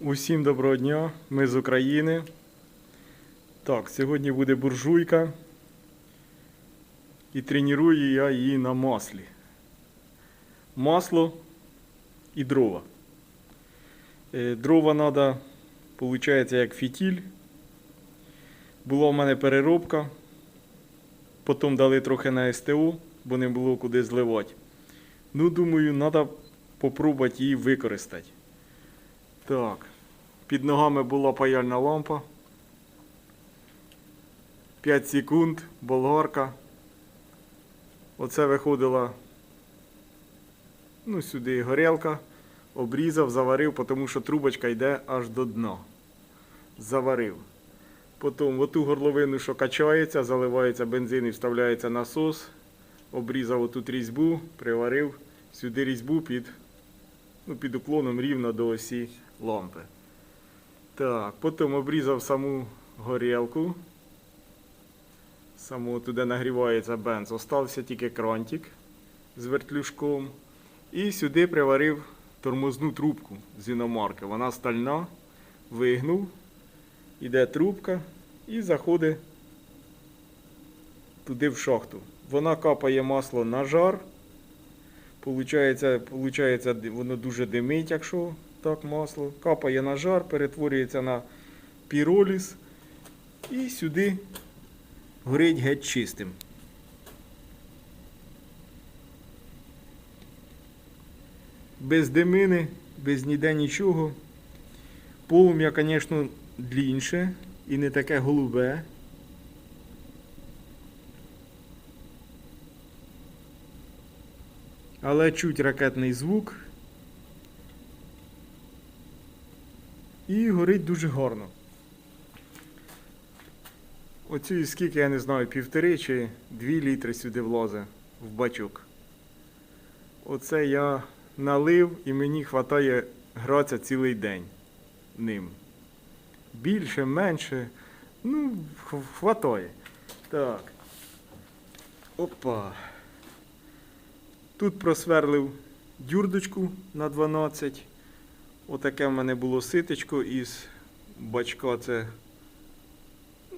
Усім доброго дня, ми з України. Так, сьогодні буде буржуйка. І треную я її на маслі. Масло і дрова. Е, Дрова треба, виходить, як фітіль. Була в мене переробка. Потім дали трохи на СТО, бо не було куди зливати. Ну, думаю, треба спробувати її використати. Так. Під ногами була паяльна лампа. 5 секунд, болгарка. Оце виходила ну, сюди горілка. Обрізав, заварив, тому що трубочка йде аж до дна. Заварив. Потім в оту горловину, що качається, заливається бензин і вставляється насос. Обрізав отут різьбу, приварив сюди різьбу під, ну, під уклоном рівно до осі лампи. Так, потім обрізав саму горілку. Саму туди нагрівається бенз. Остався тільки крантик з вертлюжком. І сюди приварив тормозну трубку з іномарки. Вона стальна, вигнув, іде трубка і заходить туди в шахту. Вона капає масло на жар. Получається, воно дуже димить, якщо так масло. Капає на жар, перетворюється на піроліз і сюди горить геть чистим. Без димини, без ніде нічого. Полум'я, звісно, длінше і не таке голубе. Але чуть ракетний звук. І горить дуже гарно. Оцю скільки, я не знаю, півтори чи дві літри сюди влазить в бачок. Оце я налив і мені вистачає гратися цілий день ним. Більше, менше. Ну, хватає. Так. Опа. Тут просверлив дюрдочку на 12. Отаке в мене було ситечко із бачка. Це,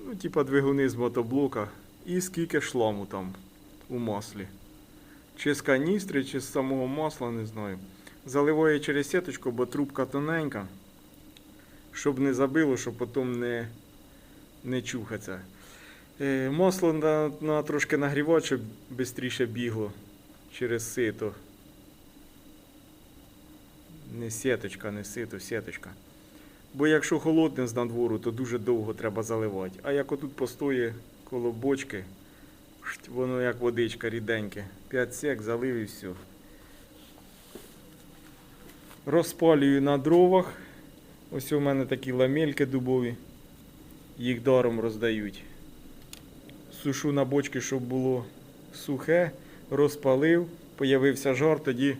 ну, типа двигуни з мотоблока. І скільки шламу там у маслі. Чи з каністри, чи з самого масла, не знаю. Заливаю через сіточку, бо трубка тоненька. Щоб не забило, щоб потім не, не чухатися. Е, масло на, на трошки нагрівати, щоб швидше бігло через сито. Не сіточка, не сито, сіточка. Бо якщо холодне з надвору, то дуже довго треба заливати. А як отут постоє коло бочки, воно як водичка ріденьке. 5 сек залив і все. Розпалюю на дровах. Ось у мене такі ламельки дубові. Їх даром роздають. Сушу на бочки, щоб було сухе розпалив, появився жар, тоді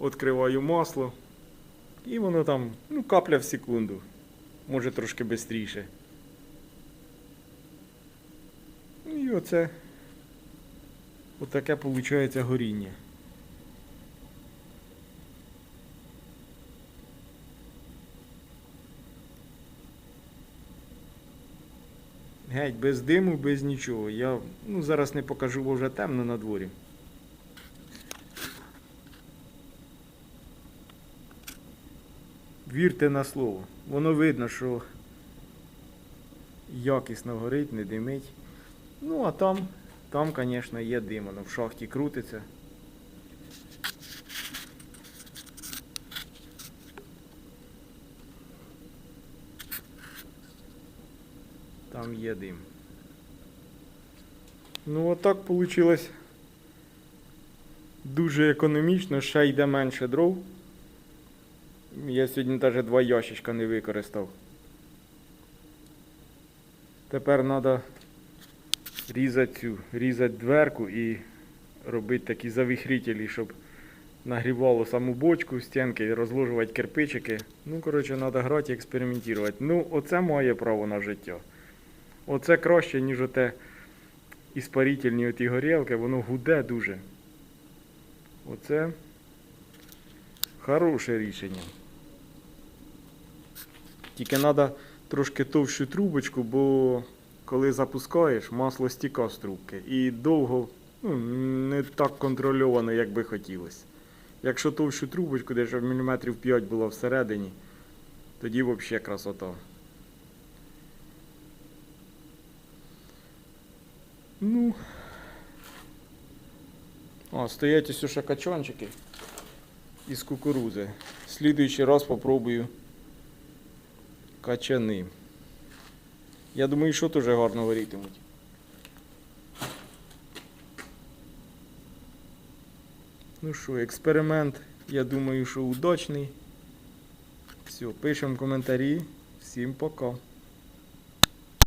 відкриваю масло. І воно там, ну, капля в секунду. Може трошки швидше. І оце отаке виходить горіння. Геть, без диму, без нічого. Я ну, зараз не покажу, бо вже темно на дворі. Вірте на слово. Воно видно, що якісно горить, не димить. Ну, а там, там, звісно, є дим, воно в шахті крутиться. Там є дим. Ну, отак вийшло дуже економічно, ще йде менше дров. Я сьогодні навіть два ящичка не використав. Тепер треба різати цю, різати дверку і робити такі завіхрителі, щоб нагрівало саму бочку, стінки, розложувати кирпичики. Ну, коротше, треба грати і експериментувати. Ну, оце має право на життя. Оце краще, ніж оте іспарительні оті горілки, воно гуде дуже. Оце хороше рішення. Тільки треба трошки товщу трубочку, бо коли запускаєш, масло стіка з трубки. І довго ну, не так контрольовано, як би хотілося. Якщо товщу трубочку, де щоб міліметрів 5 було всередині, тоді взагалі красота. Ну. А, стоять ось качанчики із кукурузи. Слідуючий раз попробую качани. Я думаю, що теж гарно горітимуть. Ну що, експеримент, я думаю, що удачний. Все, пишемо коментарі. Всім пока.